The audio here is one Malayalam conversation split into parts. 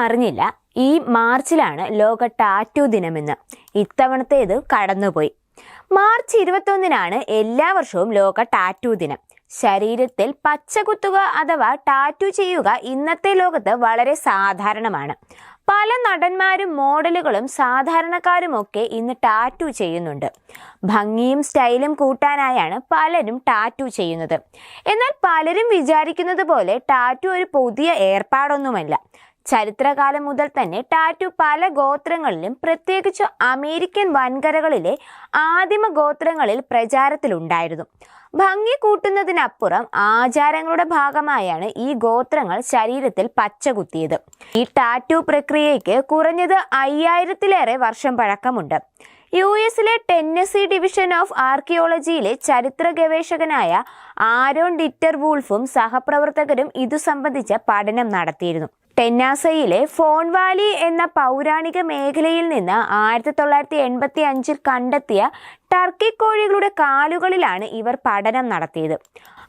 അറിഞ്ഞില്ല ഈ മാർച്ചിലാണ് ലോക ടാറ്റു ദിനമെന്ന്. ഇത്തവണത്തേത് കടന്നുപോയി. മാർച്ച് ഇരുപത്തൊന്നിനാണ് എല്ലാ വർഷവും ലോക ടാറ്റു ദിനം. ശരീരത്തിൽ പച്ച കുത്തുക അഥവാ ടാറ്റു ചെയ്യുക ഇന്നത്തെ ലോകത്ത് വളരെ സാധാരണമാണ്. പല നടന്മാരും മോഡലുകളും സാധാരണക്കാരുമൊക്കെ ഇന്ന് ടാറ്റു ചെയ്യുന്നുണ്ട്. ഭംഗിയും സ്റ്റൈലും കൂട്ടാനായാണ് പലരും ടാറ്റു ചെയ്യുന്നത്. എന്നാൽ പലരും വിചാരിക്കുന്നത് പോലെ ടാറ്റു ഒരു പുതിയ ഏർപ്പാടൊന്നുമല്ല. ചരിത്രകാലം മുതൽ തന്നെ ടാറ്റു പല ഗോത്രങ്ങളിലും പ്രത്യേകിച്ച് അമേരിക്കൻ വൻകരകളിലെ ആദിമ ഗോത്രങ്ങളിൽ പ്രചാരത്തിലുണ്ടായിരുന്നു. ഭംഗി കൂട്ടുന്നതിനപ്പുറം ആചാരങ്ങളുടെ ഭാഗമായാണ് ഈ ഗോത്രങ്ങൾ ശരീരത്തിൽ പച്ചകുത്തിയത്. ഈ ടാറ്റു പ്രക്രിയയ്ക്ക് കുറഞ്ഞത് അയ്യായിരത്തിലേറെ വർഷം പഴക്കമുണ്ട്. യു എസിലെ ടെന്നസി ഡിവിഷൻ ഓഫ് ആർക്കിയോളജിയിലെ ചരിത്ര ഗവേഷകനായ ആരോൺ ഡിറ്റർ വൂൾഫും സഹപ്രവർത്തകരും ഇതു സംബന്ധിച്ച പഠനം നടത്തിയിരുന്നു. ടെന്നാസയിലെ ഫോൺ വാലി എന്ന പൗരാണിക മേഖലയിൽ നിന്ന് ആയിരത്തി തൊള്ളായിരത്തി എൺപത്തി അഞ്ചിൽ കണ്ടെത്തിയ ടർക്കി കോഴികളുടെ കാലുകളിലാണ് ഇവർ പഠനം നടത്തിയത്.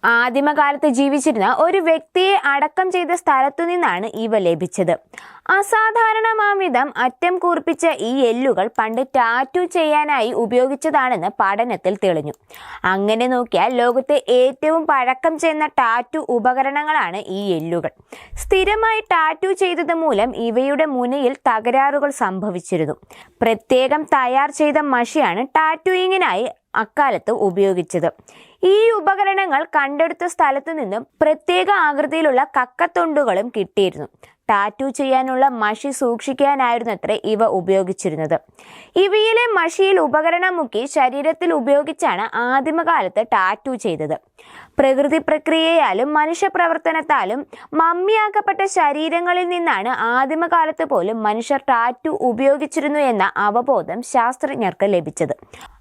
ആദിമകാലത്ത് ജീവിച്ചിരുന്ന ഒരു വ്യക്തിയെ അടക്കം ചെയ്ത സ്ഥലത്തു നിന്നാണ് ഇവ ലഭിച്ചത്. അസാധാരണമാംവിധം അറ്റം കൂർപ്പിച്ച ഈ എല്ലുകൾ പണ്ട് ടാറ്റു ചെയ്യാനായി ഉപയോഗിച്ചതാണെന്ന് പഠനത്തിൽ തെളിഞ്ഞു. അങ്ങനെ നോക്കിയാൽ ലോകത്തെ ഏറ്റവും പഴക്കം ചെന്ന ടാറ്റു ഉപകരണങ്ങളാണ് ഈ എല്ലുകൾ. സ്ഥിരമായി ടാറ്റു ചെയ്തത് മൂലം ഇവയുടെ മുനയിൽ തകരാറുകൾ സംഭവിച്ചിരുന്നു. പ്രത്യേകം തയ്യാർ ചെയ്ത മഷിയാണ് ടാറ്റുയിങ്ങിനായി അക്കാലത്ത് ഉപയോഗിച്ചത്. ഈ ഉപകരണങ്ങൾ കണ്ടെടുത്ത സ്ഥലത്തു നിന്നും പ്രത്യേക ആകൃതിയിലുള്ള കക്കത്തൊണ്ടുകളും കിട്ടിയിരുന്നു. ടാറ്റു ചെയ്യാനുള്ള മഷി സൂക്ഷിക്കാനായിരുന്നു അത്ര ഇവ ഉപയോഗിച്ചിരുന്നത്. ഇവയിലെ മഷിയിൽ ഉപകരണം മുക്കി ശരീരത്തിൽ ഉപയോഗിച്ചാണ് ആദിമകാലത്ത് ടാറ്റു ചെയ്തത്. പ്രകൃതി പ്രക്രിയയാലും മനുഷ്യപ്രവർത്തനത്താലും മമ്മിയാക്കപ്പെട്ട ശരീരങ്ങളിൽ നിന്നാണ് ആദിമകാലത്ത് പോലും മനുഷ്യർ ടാറ്റു ഉപയോഗിച്ചിരുന്നു എന്ന അവബോധം ശാസ്ത്രജ്ഞർക്ക് ലഭിച്ചത്.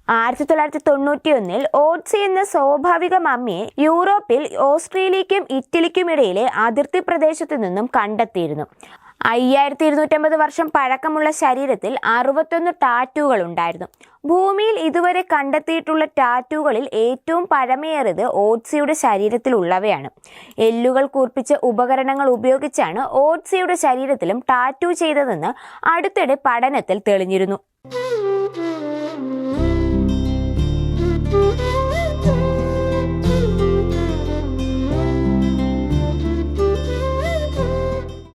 ആയിരത്തി തൊള്ളായിരത്തി തൊണ്ണൂറ്റി ഒന്നിൽ ഓട്സി എന്ന സ്വാഭാവിക മമ്മിയെ യൂറോപ്പിൽ ഓസ്ട്രേലിയയ്ക്കും ഇറ്റലിക്കുമിടയിലെ അതിർത്തി പ്രദേശത്തു നിന്നും കണ്ടെത്തിയിരുന്നു. അയ്യായിരത്തി ഇരുന്നൂറ്റമ്പത് വർഷം പഴക്കമുള്ള ശരീരത്തിൽ അറുപത്തൊന്ന് ടാറ്റൂകൾ ഉണ്ടായിരുന്നു. ഭൂമിയിൽ ഇതുവരെ കണ്ടെത്തിയിട്ടുള്ള ടാറ്റൂകളിൽ ഏറ്റവും പഴമയേറിയത് ഓട്സിയുടെ ശരീരത്തിലുള്ളവയാണ് എല്ലുകൾ കൂർപ്പിച്ച ഉപകരണങ്ങൾ ഉപയോഗിച്ചാണ് ഓട്സിയുടെ ശരീരത്തിലും ടാറ്റൂ ചെയ്തതെന്ന് അടുത്തിടെ പഠനത്തിൽ തെളിഞ്ഞിരുന്നു.